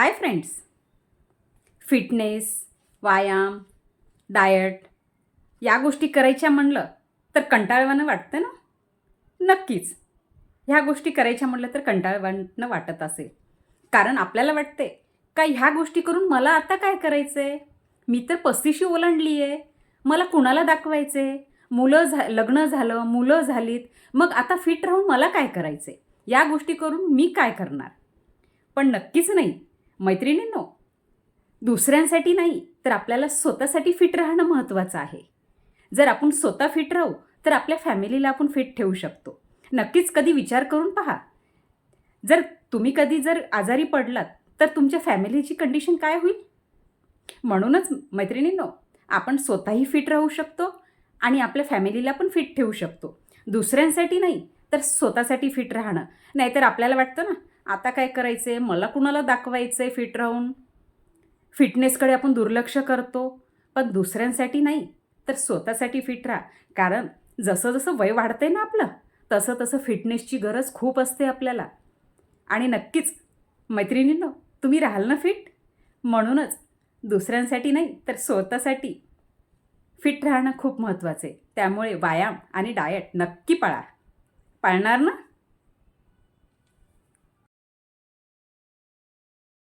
हाय friends fitness व्यायाम diet या गोष्टी करायच्या म्हणलं तर कंटाळवानं वाटतं ना? नक्कीच. ह्या गोष्टी करायच्या म्हणलं तर कंटाळवानं वाटत असेल. कारण आपल्याला वाटते का ह्या गोष्टी करून मला आता काय करायचं आहे मी तर पस्तीशी ओलांडली आहे मला कुणाला दाखवायचे मुलं झा लग्न झालं मुलं झालीत. मग आता फिट राहून मला काय करायचे या गोष्टी करून मी काय करणार? पण नक्कीच नाही. मैत्रिणींनो दुसऱ्यांसाठी नाही तर आपल्याला स्वतःसाठी फिट राहणं महत्त्वाचं आहे. जर आपण स्वतः फिट राहू तर आपल्या फॅमिलीला आपण फिट ठेवू शकतो. नक्कीच कधी विचार करून पहा. जर तुम्ही कधी जर आजारी पडलात तर तुमच्या फॅमिलीची कंडिशन काय होईल? म्हणूनच मैत्रिणींनो आपण स्वतःही फिट राहू शकतो आणि आपल्या फॅमिलीला पण फिट ठेवू शकतो. दुसऱ्यांसाठी नाही तर स्वतःसाठी फिट राहणं. नाहीतर आपल्याला वाटतं ना आता काय करायचं आहे मला कुणाला दाखवायचं आहे फिट राहून? फिटनेसकडे आपण दुर्लक्ष करतो. पण दुसऱ्यांसाठी नाही तर स्वतःसाठी फिट राहा. कारण जसं जसं वय वाढतं आहे ना आपलं तसं तसं फिटनेसची गरज खूप असते आपल्याला. आणि नक्कीच मैत्रिणींनो तुम्ही राहाल ना फिट म्हणूनच दुसऱ्यांसाठी नाही तर स्वतःसाठी फिट राहणं खूप महत्त्वाचं आहे. त्यामुळे व्यायाम आणि डायट नक्की पाळा. पाळणार ना?